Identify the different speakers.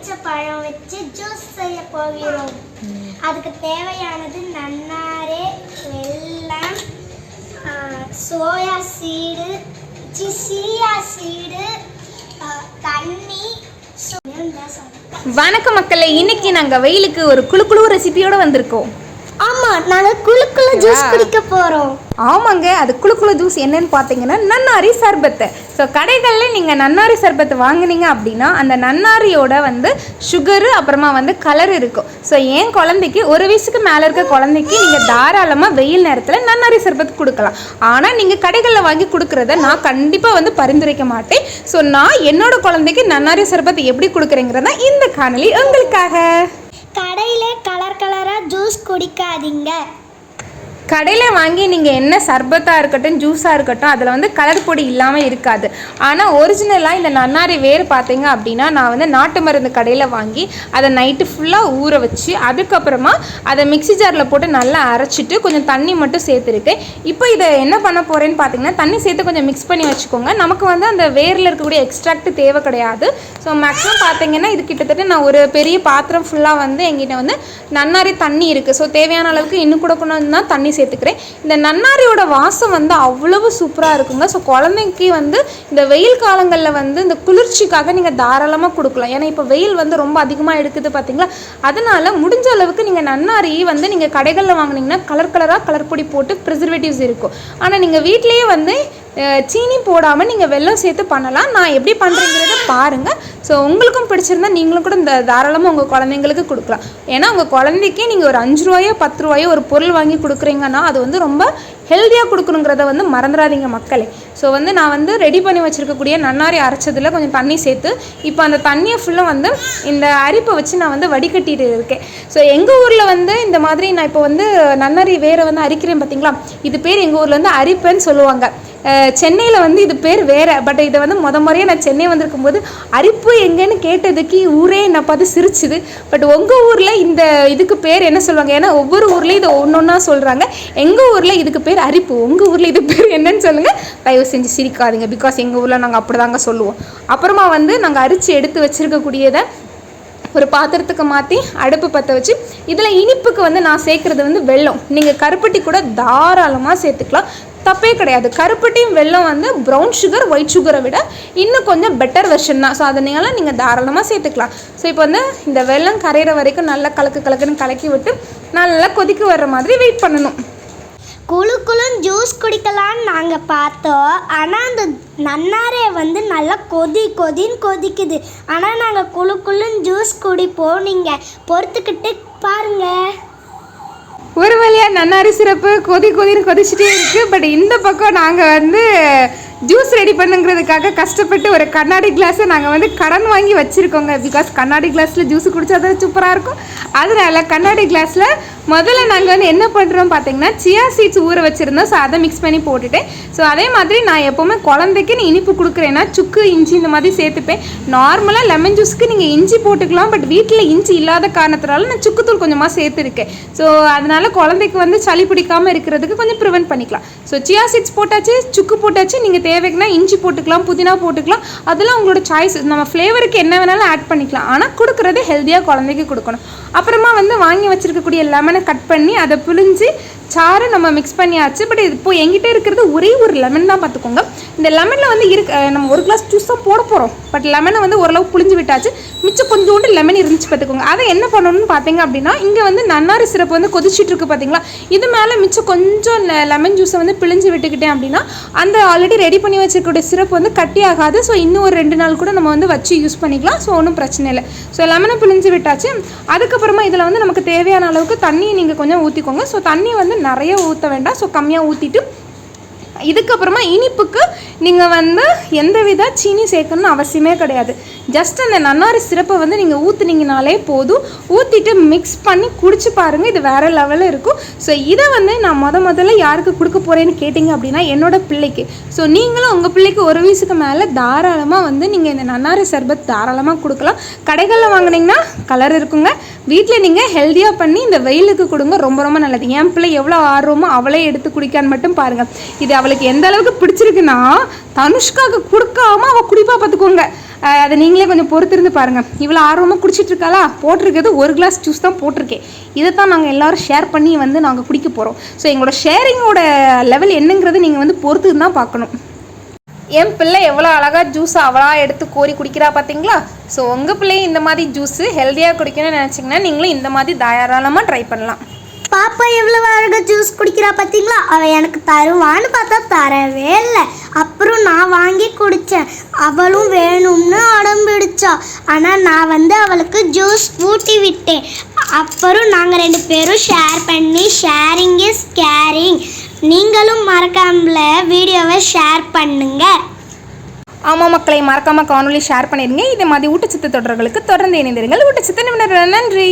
Speaker 1: எலுமிச்சை பழம் வச்சு ஜூஸ் செய்ய போகிறோம். அதுக்கு தேவையானது நன்னாரே வெல்லம் சோயா சீடு சி, சீயா சீடு தண்ணி
Speaker 2: வணக்கம் மக்களே இன்னைக்கு நாங்கள் வெயிலுக்கு ஒரு குழு குழு ரெசிபியோட வந்திருக்கோம்.
Speaker 1: நாங்க குளுக்குள்ள ஜூஸ் குடிக்க போறோம்.
Speaker 2: ஆமாங்க அது குழு ஜூஸ் என்னன்னு பார்த்தீங்கன்னா நன்னாரி சர்பத்து. ஸோ கடைகளில் நீங்கள் நன்னாரி சர்பத்து வாங்குனீங்க அப்படின்னா அந்த நன்னாரியோட வந்து சுகரு அப்புறமா வந்து கலர் இருக்கும். ஸோ என் குழந்தைக்கு ஒரு வயசுக்கு மேலே இருக்க குழந்தைக்கு நீங்கள் தாராளமாக வெயில் நேரத்தில் நன்னாரி சர்பத்து கொடுக்கலாம். ஆனால் நீங்கள் கடைகளில் வாங்கி கொடுக்குறத நான் கண்டிப்பாக வந்து பரிந்துரைக்க மாட்டேன். ஸோ நான் என்னோட குழந்தைக்கு நன்னாரி சர்பத்து எப்படி கொடுக்குறேங்கிறத இந்த காணொலி உங்களுக்காக.
Speaker 1: கடையிலே கலர் கலரா ஜூஸ் குடிக்காதீங்க.
Speaker 2: கடையில் வாங்கி நீங்கள் என்ன சர்பத்தாக இருக்கட்டும் ஜூஸாக இருக்கட்டும் அதில் வந்து கலர் பொடி இல்லாமல் இருக்காது. ஆனால் ஒரிஜினலாக இந்த நன்னாரி வேர் பார்த்தீங்க அப்படின்னா நான் வந்து நாட்டு மருந்து கடையில் வாங்கி அதை நைட்டு ஃபுல்லாக ஊற வச்சு அதுக்கப்புறமா அதை மிக்ஸி ஜாரில் போட்டு நல்லா அரைச்சிட்டு கொஞ்சம் தண்ணி மட்டும் சேர்த்துருக்கேன் இப்போ இதை என்ன பண்ண போகிறேன்னு பார்த்தீங்கன்னா தண்ணி சேர்த்து கொஞ்சம் மிக்ஸ் பண்ணி வச்சுக்கோங்க. நமக்கு வந்து அந்த வேரில் இருக்கக்கூடிய எக்ஸ்ட்ராக்ட் தேவை கிடையாது. ஸோ மேக்ஸிமம் பார்த்தீங்கன்னா இது கிட்டத்தட்ட நான் ஒரு பெரிய பாத்திரம் ஃபுல்லாக வந்து எங்கிட்ட வந்து நன்னாரி தண்ணி இருக்குது ஸோ தேவையான அளவுக்கு இன்னும் கூட தான் தண்ணி சேர்த்துக்கிறேன். இந்த நன்னாரியோட வாசம் வந்து அவ்வளவு சூப்பராக இருக்குங்க. ஸோ குழந்தைக்கு வந்து இந்த வெயில் காலங்களில் வந்து இந்த குளிர்ச்சிக்காக நீங்கள் தாராளமாக கொடுக்கலாம். ஏன்னா இப்போ வெயில் வந்து ரொம்ப அதிகமாக எடுக்குது பார்த்தீங்களா அதனால் முடிஞ்ச அளவுக்கு நீங்கள் நன்னாரி வந்து நீங்கள் கடைகளில் வாங்கினீங்கன்னா கலர் கலராக கலர் பொடி போட்டு ப்ரிசர்வேட்டிவ்ஸ் இருக்கும். ஆனால் நீங்கள் வீட்டிலேயே வந்து சீனி போடாமல் நீங்கள் வெள்ளம் சேர்த்து பண்ணலாம். நான் எப்படி பண்ணுறேங்கிறத பாருங்கள் ஸோ உங்களுக்கும் பிடிச்சிருந்தா நீங்களும் கூட இந்த தாராளமாக உங்கள் குழந்தைங்களுக்கு கொடுக்கலாம். ஏன்னா உங்கள் குழந்தைக்கே நீங்கள் ஒரு அஞ்சு ரூபாயோ பத்து ரூபாயோ ஒரு பொருள் வாங்கி கொடுக்குறீங்கன்னா அது வந்து ரொம்ப ஹெல்த்தியாக கொடுக்கணுங்கிறத வந்து மறந்துடாதீங்க மக்களே. ஸோ வந்து நான் வந்து ரெடி பண்ணி வச்சுருக்கக்கூடிய நன்னாரி அரைச்சதில் கொஞ்சம் தண்ணி சேர்த்து இப்போ அந்த தண்ணியை ஃபுல்லாக வந்து இந்த அரிப்பை வச்சு நான் வந்து வடிகட்டிட்டு இருக்கேன். ஸோ எங்கள் ஊரில் வந்து இந்த மாதிரி நான் இப்போ வந்து நன்னாரி வேறு வந்து அரிக்கிறேன் பார்த்தீங்களா இது பேர் எங்கள் ஊரில் வந்து அரிப்பேன்னு சொல்லுவாங்க. சென்னையில் வந்து இது பேர் வேற. பட் இதை வந்து முத முறையாக நான் சென்னை வந்திருக்கும் போது அரிப்பு எங்கேன்னு கேட்டதுக்கு ஊரே என்னை பார்த்து சிரிச்சுது. பட் உங்கள் ஊரில் இந்த இதுக்கு பேர் என்ன சொல்லுவாங்க? ஏன்னா ஒவ்வொரு ஊர்லேயும் இதை ஒன்று ஒன்றா சொல்கிறாங்க எங்கள் ஊரில் இதுக்கு பேர் அரிப்பு. உங்கள் ஊரில் இது பேர் என்னன்னு சொல்லுங்கள் தயவு செஞ்சு சிரிக்காதீங்க. பிகாஸ் எங்கள் ஊரில் நாங்கள் அப்படி தாங்க சொல்லுவோம். அப்புறமா வந்து நாங்கள் அரிச்சு எடுத்து வச்சுருக்கக்கூடியதை ஒரு பாத்திரத்துக்கு மாற்றி அடுப்பு பற்ற வச்சு இதில் இனிப்புக்கு வந்து நான் சேர்க்குறது வந்து வெள்ளம் நீங்கள் கருப்பட்டி கூட தாராளமாக சேர்த்துக்கலாம். தப்பே கிடையாது. கருப்பட்டியும் வெல்லம் வந்து ப்ரௌன் சுகர் ஒயிட் சுகரை விட இன்னும் கொஞ்சம் பெட்டர் வெர்ஷன் தான். ஸோ அதனால நீங்கள் தாராளமாக சேர்த்துக்கலாம். ஸோ இப்போ வந்து இந்த வெள்ளம் கரையிற வரைக்கும் நல்லா கலக்கு கலக்குன்னு கலக்கி விட்டு நல்லா கொதிக்க வர்ற மாதிரி வெயிட் பண்ணணும்.
Speaker 1: குழு குளுன்னு ஜூஸ் குடிக்கலான்னு நாங்கள் பார்த்தோம். ஆனால் அந்த நன்னாரே வந்து நல்லா கொதி கொதின்னு கொதிக்குது. ஆனால் நாங்கள் குழு குழுன்னு ஜூஸ் குடிப்போம். நீங்கள் பொறுத்துக்கிட்டு பாருங்க.
Speaker 2: நன்னாரி சிறப்பு கொதி கொதின்னு கொதிச்சுட்டே இருக்குது பட் இந்த பக்கம் நாங்கள் வந்து ஜூஸ் ரெடி பண்ணுங்கிறதுக்காக கஷ்டப்பட்டு ஒரு கண்ணாடி கிளாஸை நாங்கள் வந்து கடன் வாங்கி வச்சுருக்கோங்க. பிகாஸ் கண்ணாடி கிளாஸில் ஜூஸ் குடிச்சா தான் சூப்பராக இருக்கும். அதனால் கண்ணாடி கிளாஸில் முதல்ல நாங்கள் வந்து என்ன பண்ணுறோம் பார்த்தீங்கன்னா சியா சீட்ஸ் ஊற வச்சுருந்தோம். ஸோ அதை மிக்ஸ் பண்ணி போட்டுட்டேன் ஸோ அதே மாதிரி நான் எப்போவுமே குழந்தைக்கு நீ இனிப்பு கொடுக்குறேன்னா சுக்கு இஞ்சி இந்த மாதிரி சேர்த்துப்பேன். நார்மலாக லெமன் ஜூஸ்க்கு நீங்கள் இஞ்சி போட்டுக்கலாம் பட் வீட்டில் இஞ்சி இல்லாத காரணத்தினால நான் சுக்குத்தூள் கொஞ்சமாக சேர்த்துருக்கேன். ஸோ அதனால் குழந்தைக்கு வந்து சளி பிடிக்காமல் இருக்கிறதுக்கு கொஞ்சம் ப்ரிவென்ட் பண்ணிக்கலாம். ஸோ சியா சீட்ஸ் போட்டாச்சு சுக்கு போட்டாச்சு நீங்கள் தேவைக்குனா இஞ்சி போட்டுக்கலாம் புதினா போட்டுக்கலாம். அதெல்லாம் உங்களோட சாய்ஸ் நம்ம ஃப்ளேவருக்கு என்ன வேணாலும் ஆட் பண்ணிக்கலாம். ஆனால் கொடுக்குறது ஹெல்த்தியாக குழந்தைக்கு கொடுக்கணும். அப்புறமா வந்து வாங்கி வச்சுருக்கக்கூடிய லெமனை கட் பண்ணி அதை புழிஞ்சு சாறு நம்ம மிக்ஸ் பண்ணியாச்சு. பட் இப்போ எங்கிட்ட இருக்கிறது ஒரே ஒரு லெமன் தான் பார்த்துக்கோங்க. இந்த லெமனில் வந்து இருக்கு நம்ம ஒரு கிளாஸ் ஜூஸ் தான் போட போகிறோம் பட் லெமனை வந்து ஓரளவு புளிஞ்சு விட்டாச்சு. மிச்சம் கொஞ்சோண்டு லெமன் இருந்துச்சு பார்த்துக்கோங்க. அதை என்ன பண்ணணும்னு பார்த்தீங்க அப்படின்னா இங்கே வந்து நன்னாரி சிறப்பு வந்து கொதிச்சுட்டு இருக்கு பார்த்தீங்களா? இது மேலே மிச்சம் கொஞ்சம் லெமன் ஜூஸை வந்து பிழிஞ்சு விட்டுக்கிட்டேன் அப்படின்னா அந்த ஆல்ரெடி ரெடி பண்ணி வச்சிருக்கக்கூடிய சிறப்பு வந்து கட்டி ஆகாது. ஸோ இன்னும் ஒரு ரெண்டு நாள் கூட நம்ம வந்து வச்சு யூஸ் பண்ணிக்கலாம். ஸோ ஒன்றும் பிரச்சனை இல்லை. ஸோ லெமனை பிழிஞ்சு விட்டாச்சு. அதுக்கப்புறமா இதில் வந்து நமக்கு தேவையான அளவுக்கு தண்ணியை நீங்கள் கொஞ்சம் ஊற்றிக்கோங்க ஸோ தண்ணி வந்து நிறைய ஊற்ற வேண்டாம். ஸோ கம்மியாக ஊற்றிட்டு இதுக்கப்புறமா இனிப்புக்கு நீங்கள் வந்து எந்த வித சீனி சேர்க்கணும்னு அவசியமே கிடையாது. ஜஸ்ட் அந்த நன்னாரி சிறப்பை வந்து நீங்கள் ஊற்றுனீங்கனாலே போதும். ஊற்றிட்டு மிக்ஸ் பண்ணி குடிச்சு பாருங்கள் இது வேறு லெவலில் இருக்கும். ஸோ இதை வந்து நான் முத முதல்ல யாருக்கு கொடுக்க போகிறேன்னு கேட்டிங்க அப்படின்னா என்னோட பிள்ளைக்கு. ஸோ நீங்களும் உங்கள் பிள்ளைக்கு ஒரு வயசுக்கு மேலே தாராளமாக வந்து நீங்கள் இந்த நன்னாரி சர்பத் தாராளமாக கொடுக்கலாம். கடைகளில் வாங்குனீங்கன்னா கலர் இருக்குங்க. வீட்டில் நீங்கள் ஹெல்த்தியாக பண்ணி இந்த வெயிலுக்கு கொடுங்க ரொம்ப ரொம்ப நல்லது. என் பிள்ளை எவ்வளோ ஆர்வமோ அவளே எடுத்து குடிக்கான்னு மட்டும் பாருங்கள் இது அவளுக்கு எந்த அளவுக்கு பிடிச்சிருக்குன்னா தனுஷ்காவுக்கு கொடுக்காம அவள் குடிப்பா பார்த்துக்கோங்க அதை நீங்களே கொஞ்சம் பொறுத்திருந்து பாருங்கள் இவ்வளோ ஆர்வமாக குடிச்சிட்டு இருக்காளா? போட்டிருக்கிறது ஒரு கிளாஸ் ஜூஸ் தான் போட்டிருக்கேன். இதை தான் நாங்கள் எல்லோரும் ஷேர் பண்ணி வந்து நாங்கள் குடிக்க போகிறோம் ஸோ எங்களோட ஷேரிங்கோட லெவல் என்னங்கிறது நீங்கள் வந்து பொறுத்து தான் பார்க்கணும். என் பிள்ளை எவ்வளோ அழகாக ஜூஸ் அவளாக எடுத்து கோரி குடிக்கிறா பார்த்தீங்களா ஸோ உங்கள் பிள்ளையும் இந்த மாதிரி ஜூஸு ஹெல்த்தியாக குடிக்கணும்னு நினச்சிங்கன்னா நீங்களும் இந்த மாதிரி தாராளமாக ட்ரை பண்ணலாம்.
Speaker 1: பாப்பா எவ்வளோ அழகாக ஜூஸ் குடிக்கிறா பார்த்தீங்களா அவள் எனக்கு தருவான்னு பார்த்தா தரவே இல்லை. அப்புறம் நான் வாங்கி குடித்தேன் அவளும் வேணும்னு அடம்பிடிச்சா ஆனால் நான் வந்து அவளுக்கு ஜூஸ் ஊட்டி விட்டேன். அப்புறம் நாங்கள் ரெண்டு பேரும் ஷேர் பண்ணி ஷேரிங் இஸ் கேரிங் நீங்களும் மறக்காமல வீடியோவை ஷேர் பண்ணுங்க.
Speaker 2: ஆமாம் மக்களை மறக்காமல் காணொலி ஷேர் பண்ணிடுங்க. இதே மாதிரி ஊட்டச்சத்து தொடர்களுக்கு தொடர்ந்து இணைந்திருங்கள். ஊட்டச்சத்து நிபுணர் நன்றி.